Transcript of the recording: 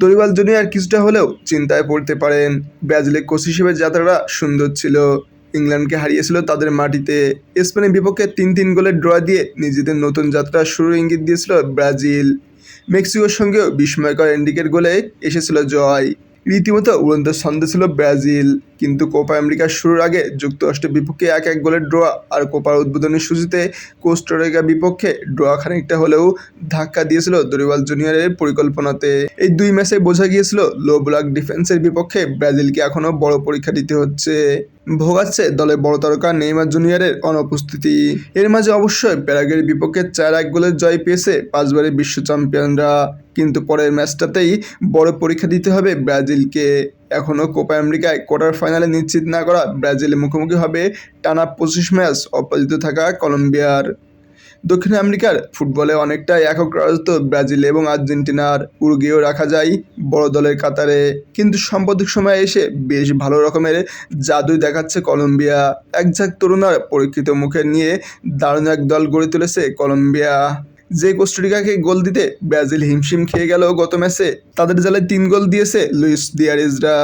Dorival junior কিছুটা হলেও চিন্তায় পড়তে পারেন। ব্রাজিলের কোচ হিসেবে যাত্রাটা সুন্দর ছিল। ইংল্যান্ডকে হারিয়েছিল তাদের মাটিতে। স্পেনের বিপক্ষে তিন তিন গোলের ড্র দিয়ে নিজেদের নতুন যাত্রা শুরু ইঙ্গিত দিয়েছিল ব্রাজিল। মেক্সিকোর সঙ্গেও বিস্ময়কর এন্ডিকের গোলে এসেছিল জয়। রীতিমতো উড়ন্ত ছন্দে ছিল ব্রাজিল। কিন্তু কোপা আমেরিকার শুরুর আগে যুক্তরাষ্ট্রের বিপক্ষে এক এক গোলের ড্র আর কোপার উদ্বোধনী সূচিতে কোস্টারিকার বিপক্ষে ড্র খানিকটা হলেও ধাক্কা দিয়েছিল দরিবাল জুনিয়রের পরিকল্পনাতে। এই দুই ম্যাচে বোঝা গিয়েছিল লো ব্লক ডিফেন্সের বিপক্ষে ব্রাজিলকে এখনও বড় পরীক্ষা দিতে হচ্ছে। ভোগাচ্ছে দলের বড় তারকা নেইমার জুনিয়রের অনুপস্থিতি। এর মাঝে অবশ্যই প্যারাগের বিপক্ষে চার এক গোলের জয় পেয়েছে পাঁচবারের বিশ্ব চ্যাম্পিয়নরা। কিন্তু পরের ম্যাচটাতেই বড় পরীক্ষা দিতে হবে ব্রাজিলকে। এখনও কোপা আমেরিকায় কোয়ার্টার ফাইনালে নিশ্চিত না করা ব্রাজিলের মুখোমুখি হবে টানা পঁচিশ ম্যাচ অপরাজিত থাকা কলম্বিয়ার। দক্ষিণ আমেরিকার ফুটবলে অনেকটাই একক রাজত্ব ব্রাজিল এবং আর্জেন্টিনার। উরুগেও রাখা যায় বড় দলের কাতারে। কিন্তু সাম্প্রতিক সময়ে এসে বেশ ভালো রকমের জাদুই দেখাচ্ছে কলম্বিয়া। এক ঝাঁক তরুণার পরীক্ষিত মুখে নিয়ে দারুণ এক দল গড়ে তুলেছে কলম্বিয়া। যে কোস্টারিকাকে গোল দিতে ব্রাজিল হিমশিম খেয়ে গেল গত ম্যাচে, তাদের জালে তিন গোল দিয়েছে লুইস দিয়ারেজরা